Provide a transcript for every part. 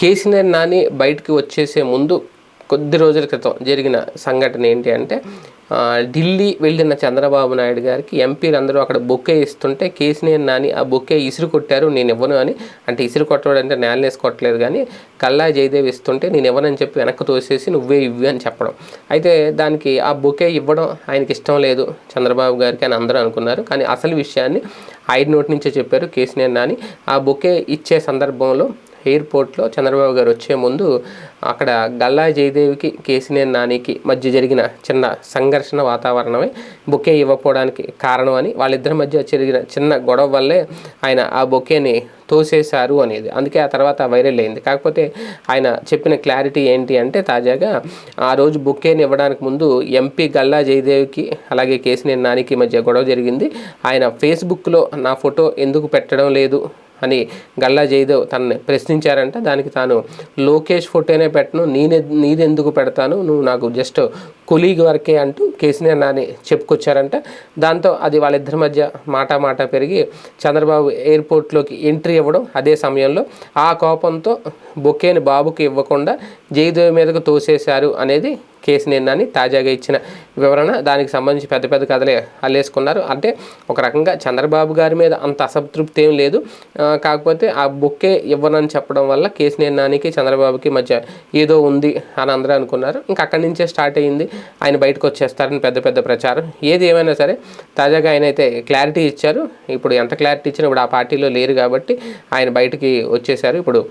కేసీఆర్ నాని బయటకు వచ్చేసే ముందు కొద్ది రోజుల క్రితం జరిగిన సంఘటన ఏంటి అంటే ఢిల్లీ వెళ్ళిన చంద్రబాబు నాయుడు గారికి ఎంపీలు అందరూ అక్కడ బొక్కే ఇస్తుంటే కేసీఆర్ నాని ఆ బొక్కే ఇసురు కొట్టారు నేను ఇవ్వను అని. అంటే ఇసురు కొట్టడం అంటే నేలనేసి కొట్టలేదు కానీ కల్లా జయదేవ్ ఇస్తుంటే నేను ఇవ్వనని చెప్పి వెనక్కి తోసేసి నువ్వే ఇవ్వు అని చెప్పడం. అయితే దానికి ఆ బొకే ఇవ్వడం ఆయనకి ఇష్టం లేదు చంద్రబాబు గారికి అని అందరూ అనుకున్నారు. కానీ అసలు విషయాన్ని ఆయన నోటి నుంచే చెప్పారు కేసీఆర్ నాని. ఆ బొకే ఇచ్చే సందర్భంలో ఎయిర్పోర్ట్లో చంద్రబాబు గారు వచ్చే ముందు అక్కడ గల్లా జయదేవికి కేసీఆర్ నానికి మధ్య జరిగిన చిన్న సంఘర్షణ వాతావరణమే బొకే ఇవ్వకపోవడానికి కారణం అని వాళ్ళిద్దరి మధ్య జరిగిన చిన్న గొడవ వల్లే ఆయన ఆ బొకేని తోసేశారు అనేది. అందుకే ఆ తర్వాత వైరల్ అయింది. కాకపోతే ఆయన చెప్పిన క్లారిటీ ఏంటి అంటే తాజాగా ఆ రోజు బొకేని ఇవ్వడానికి ముందు ఎంపీ గల్లా జయదేవికి అలాగే కేసీఆర్ నానికి మధ్య గొడవ జరిగింది. ఆయన ఫేస్బుక్లో నా ఫోటో ఎందుకు పెట్టడం లేదు? అని గల్లా జయదేవ్ తనని ప్రశ్నించారంట. దానికి తాను లోకేష్ ఫోటోనే పెట్టను నేనే నీదెందుకు పెడతాను? నువ్వు నాకు జస్ట్ కొలీగ్ వరకే అంటూ కేసీఆర్ నాని చెప్పుకొచ్చారంట. దాంతో అది వాళ్ళిద్దరి మధ్య మాట మాట పెరిగి చంద్రబాబు ఎయిర్పోర్ట్లోకి ఎంట్రీ ఇవ్వడం అదే సమయంలో ఆ కోపంతో బొకేని బాబుకి ఇవ్వకుండా జయదేవ్ మీదకు తోసేశారు అనేది కేసీఆర్ నాని తాజాగా ఇచ్చిన వివరణ దానికి సంబంధించి పెద్ద పెద్ద కథలే అల్లేసుకున్నారు. అంటే ఒక రకంగా చంద్రబాబు గారి మీద అంత అసంతృప్తి ఏం లేదు. కాకపోతే ఆ బుక్కే ఇవ్వనని చెప్పడం వల్ల కేసీఆర్ నానికి చంద్రబాబుకి మధ్య ఏదో ఉంది అని అందరూ అనుకున్నారు. ఇంకా అక్కడి నుంచే స్టార్ట్ అయ్యింది. ఆయన బయటకు వచ్చేస్తారని పెద్ద పెద్ద ప్రచారం. ఏది ఏమైనా సరే తాజాగా ఆయన అయితే క్లారిటీ ఇచ్చారు. ఇప్పుడు ఎంత క్లారిటీ ఇచ్చినా ఇప్పుడు ఆ పార్టీలో లేరు కాబట్టి ఆయన బయటికి వచ్చేసారు. ఇప్పుడు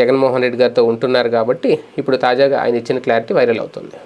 జగన్మోహన్ రెడ్డి గారితో ఉంటున్నారు కాబట్టి ఇప్పుడు తాజాగా ఆయన ఇచ్చిన క్లారిటీ వైరల్ అవుతుంది.